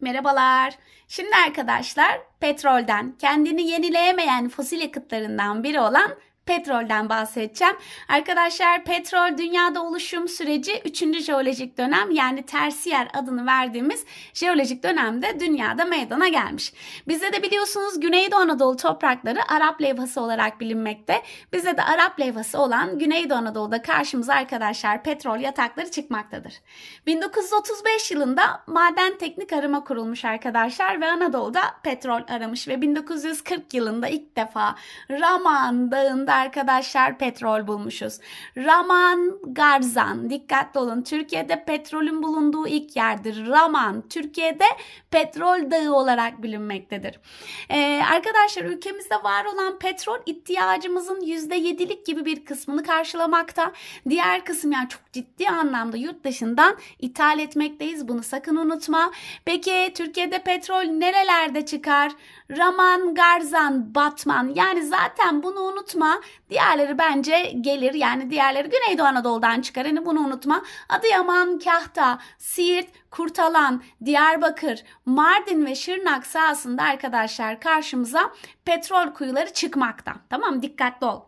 Merhabalar. Şimdi arkadaşlar petrolden, kendini yenileyemeyen fosil yakıtlarından biri olan petrolden bahsedeceğim. Arkadaşlar petrol dünyada oluşum süreci 3. jeolojik dönem yani tersiyer adını verdiğimiz jeolojik dönemde dünyada meydana gelmiş. Bizde de biliyorsunuz Güneydoğu Anadolu toprakları Arap levhası olarak bilinmekte. Bizde de Arap levhası olan Güneydoğu Anadolu'da karşımıza arkadaşlar petrol yatakları çıkmaktadır. 1935 yılında maden teknik arama kurulmuş arkadaşlar ve Anadolu'da petrol aramış ve 1940 yılında ilk defa Raman Dağı'nda arkadaşlar petrol bulmuşuz. Raman Garzan dikkatli olun Türkiye'de petrolün bulunduğu ilk yerdir. Raman Türkiye'de petrol dağı olarak bilinmektedir. Ee, arkadaşlar ülkemizde var olan petrol ihtiyacımızın %7'lik gibi bir kısmını karşılamakta. Diğer kısım yani çok ciddi anlamda yurt dışından ithal etmekteyiz. Bunu sakın unutma. Peki Türkiye'de petrol nerelerde çıkar? Raman, Garzan, Batman. Yani zaten bunu unutma. Diğerleri bence gelir. Yani diğerleri Güneydoğu Anadolu'dan çıkar. Yani bunu unutma. Adıyaman, Kahta, Siirt, Kurtalan, Diyarbakır, Mardin ve Şırnak sahasında arkadaşlar karşımıza petrol kuyuları çıkmakta. Tamam dikkatli ol.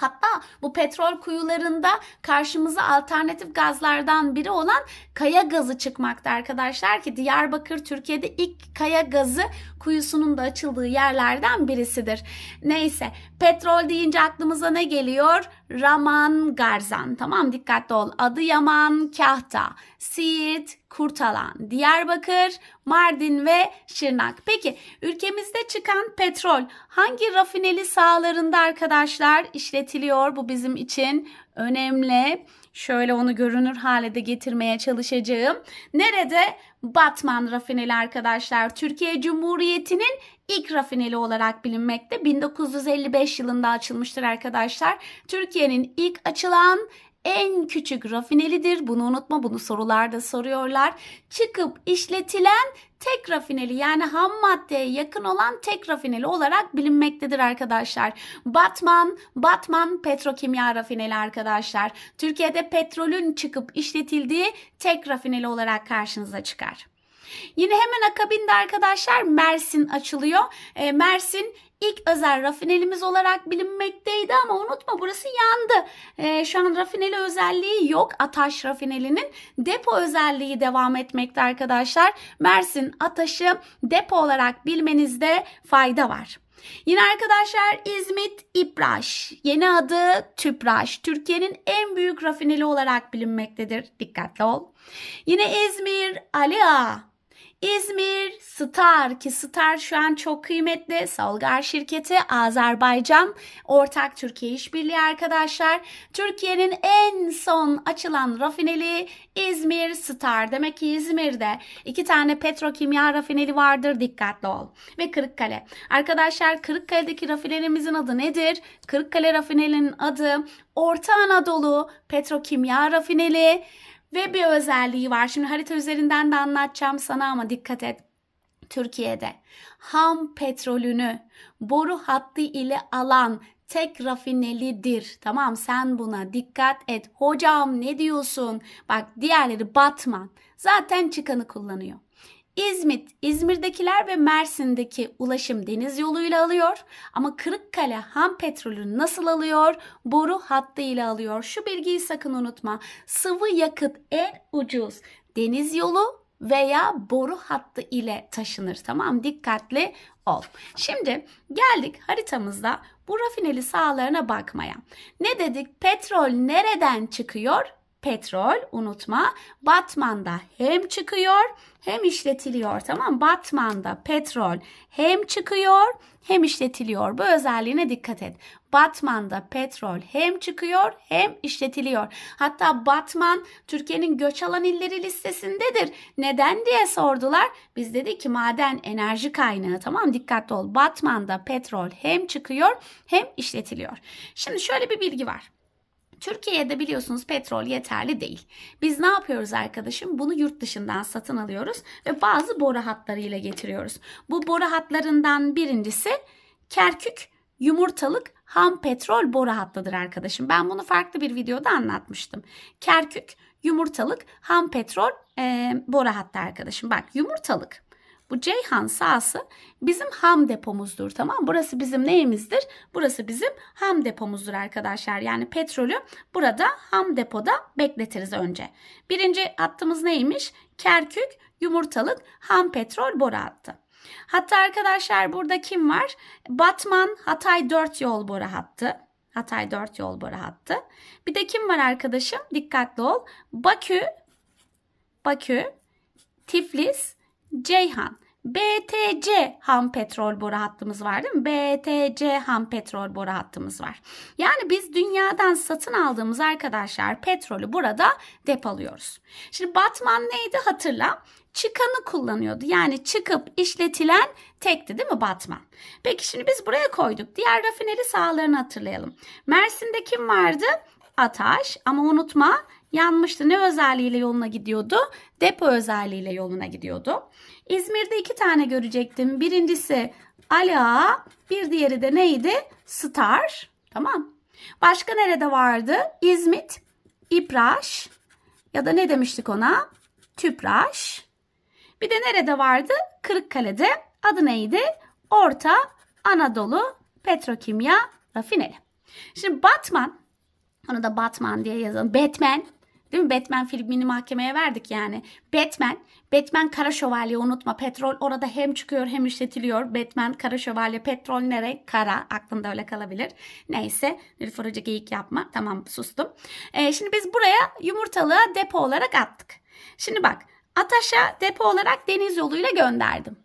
Hatta bu petrol kuyularında karşımıza alternatif gazlardan biri olan kaya gazı çıkmakta arkadaşlar ki Diyarbakır Türkiye'de ilk kaya gazı kuyusunun da açıldığı yerlerden birisidir. Neyse petrol deyince aklımıza ne geliyor? Raman Garzan tamam dikkatli ol. Adıyaman Kahta, Siirt, Kurtalan, Diyarbakır, Mardin ve Şırnak. Peki ülkemizde çıkan petrol hangi rafineli sahalarında arkadaşlar işletiliyor? Bu bizim için önemli. Şöyle onu görünür hale de getirmeye çalışacağım. Nerede? Batman rafineli arkadaşlar. Türkiye Cumhuriyeti'nin ilk rafineli olarak bilinmekte. 1955 yılında açılmıştır arkadaşlar. Türkiye'nin ilk açılan en küçük rafinelidir. Bunu unutma bunu sorularda soruyorlar. Çıkıp işletilen tek rafineli yani ham maddeye yakın olan tek rafineli olarak bilinmektedir arkadaşlar. Batman, Batman petrokimya rafineli arkadaşlar. Türkiye'de petrolün çıkıp işletildiği tek rafineli olarak karşınıza çıkar. Yine hemen akabinde arkadaşlar Mersin açılıyor. E, Mersin ilk özel rafinelimiz olarak bilinmekteydi ama unutma burası yandı. E, şu an rafineli özelliği yok. Ataş rafinelinin depo özelliği devam etmekte arkadaşlar. Mersin Ataş'ı depo olarak bilmenizde fayda var. Yine arkadaşlar İzmit İpraş, yeni adı Tüpraş, Türkiye'nin en büyük rafineli olarak bilinmektedir. Dikkatli ol. Yine İzmir Ali Ağa, İzmir Star ki Star şu an çok kıymetli. Salgar şirketi Azerbaycan ortak Türkiye işbirliği arkadaşlar. Türkiye'nin en son açılan rafineli İzmir Star. Demek ki İzmir'de iki tane petrokimya rafineli vardır. Dikkatli ol. Ve Kırıkkale. Arkadaşlar Kırıkkale'deki rafinerimizin adı nedir? Kırıkkale rafinerinin adı Orta Anadolu Petrokimya Rafineli. Ve bir özelliği var. Şimdi harita üzerinden de anlatacağım sana ama dikkat et. Türkiye'de ham petrolünü boru hattı ile alan tek rafinelidir. Tamam sen buna dikkat et. Hocam ne diyorsun? Bak diğerleri Batman. Zaten çıkanı kullanıyor. İzmit, İzmir'dekiler ve Mersin'deki ulaşım deniz yoluyla alıyor. Ama Kırıkkale ham petrolünü nasıl alıyor? Boru hattıyla alıyor. Şu bilgiyi sakın unutma. Sıvı yakıt en ucuz deniz yolu veya boru hattı ile taşınır. Tamam dikkatli ol. Şimdi geldik haritamızda bu rafineli sahalarına bakmaya. Ne dedik? Petrol nereden çıkıyor? Petrol unutma Batman'da hem çıkıyor hem işletiliyor tamam Batman'da petrol hem çıkıyor hem işletiliyor bu özelliğine dikkat et. Batman'da petrol hem çıkıyor hem işletiliyor. Hatta Batman Türkiye'nin göç alan illeri listesindedir. Neden diye sordular. Biz dedik ki maden enerji kaynağı tamam dikkatli ol. Batman'da petrol hem çıkıyor hem işletiliyor. Şimdi şöyle bir bilgi var. Türkiye'de biliyorsunuz petrol yeterli değil. Biz ne yapıyoruz arkadaşım? Bunu yurt dışından satın alıyoruz ve bazı boru hatları ile getiriyoruz. Bu boru hatlarından birincisi Kerkük yumurtalık ham petrol boru hattıdır arkadaşım. Ben bunu farklı bir videoda anlatmıştım. Kerkük yumurtalık ham petrol e, boru hattı arkadaşım. Bak yumurtalık Bu Ceyhan sahası bizim ham depomuzdur tamam? Burası bizim neyimizdir? Burası bizim ham depomuzdur arkadaşlar. Yani petrolü burada ham depoda bekletiriz önce. Birinci hattımız neymiş? Kerkük, yumurtalık, ham petrol boru hattı. Hatta arkadaşlar burada kim var? Batman, Hatay 4 yol boru hattı. Hatay 4 yol boru hattı. Bir de kim var arkadaşım? Dikkatli ol. Bakü, Bakü, Tiflis, Ceyhan. BTC ham petrol boru hattımız var değil mi? BTC ham petrol boru hattımız var. Yani biz dünyadan satın aldığımız arkadaşlar petrolü burada depoluyoruz. Şimdi Batman neydi hatırla. Çıkanı kullanıyordu. Yani çıkıp işletilen tekti değil mi Batman? Peki şimdi biz buraya koyduk. Diğer rafineri sahalarını hatırlayalım. Mersin'de kim vardı? Ataş ama unutma yanmıştı. Ne özelliğiyle yoluna gidiyordu? Depo özelliğiyle yoluna gidiyordu. İzmir'de iki tane görecektim. Birincisi Ala, bir diğeri de neydi? Star. Tamam. Başka nerede vardı? İzmit, İpraş ya da ne demiştik ona? Tüpraş. Bir de nerede vardı? Kırıkkale'de. Adı neydi? Orta Anadolu Petrokimya Rafineri. Şimdi Batman, onu da Batman diye yazalım. Batman, değil mi? Batman filmini mahkemeye verdik yani. Batman, Batman Kara Şövalye unutma. Petrol orada hem çıkıyor hem işletiliyor. Batman Kara Şövalye petrol ne renk? Kara. Aklında öyle kalabilir. Neyse. Nilüfer Hoca geyik yapma. Tamam sustum. Ee, şimdi biz buraya yumurtalığı depo olarak attık. Şimdi bak Ataş'a depo olarak deniz yoluyla gönderdim.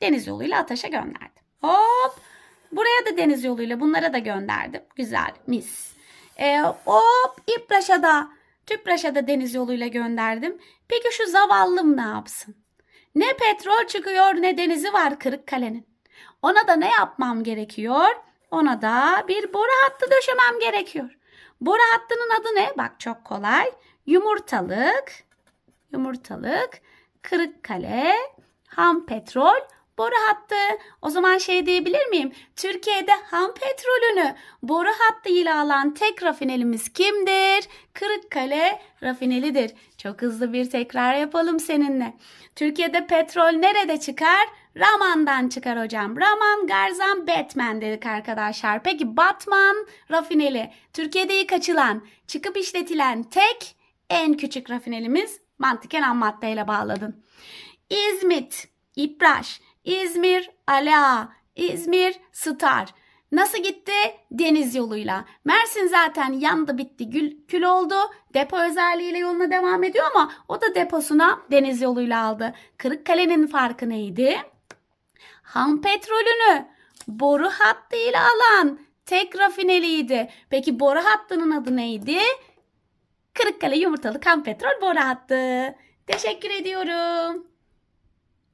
Deniz yoluyla Ataş'a gönderdim. Hop. Buraya da deniz yoluyla bunlara da gönderdim. Güzel mis. Ee, hop İpraş'a da Tüpraş'a da deniz yoluyla gönderdim. Peki şu zavallım ne yapsın? Ne petrol çıkıyor ne denizi var Kırıkkale'nin. Ona da ne yapmam gerekiyor? Ona da bir boru hattı döşemem gerekiyor. Boru hattının adı ne? Bak çok kolay. Yumurtalık, yumurtalık, Kırıkkale, ham petrol, boru hattı. O zaman şey diyebilir miyim? Türkiye'de ham petrolünü boru hattı ile alan tek rafinerimiz kimdir? Kırıkkale rafinelidir. Çok hızlı bir tekrar yapalım seninle. Türkiye'de petrol nerede çıkar? Raman'dan çıkar hocam. Raman, Garzan, Batman dedik arkadaşlar. Peki Batman rafineli. Türkiye'de ilk açılan, çıkıp işletilen tek en küçük rafinelimiz mantıken ham maddeyle bağladın. İzmit, İpraş, İzmir, Ala, İzmir, Star. Nasıl gitti? Deniz yoluyla. Mersin zaten yandı bitti gül, kül oldu. Depo özelliğiyle yoluna devam ediyor ama o da deposuna deniz yoluyla aldı. Kırıkkale'nin farkı neydi? Ham petrolünü boru hattıyla alan tek rafineliydi. Peki boru hattının adı neydi? Kırıkkale yumurtalı ham petrol boru hattı. Teşekkür ediyorum.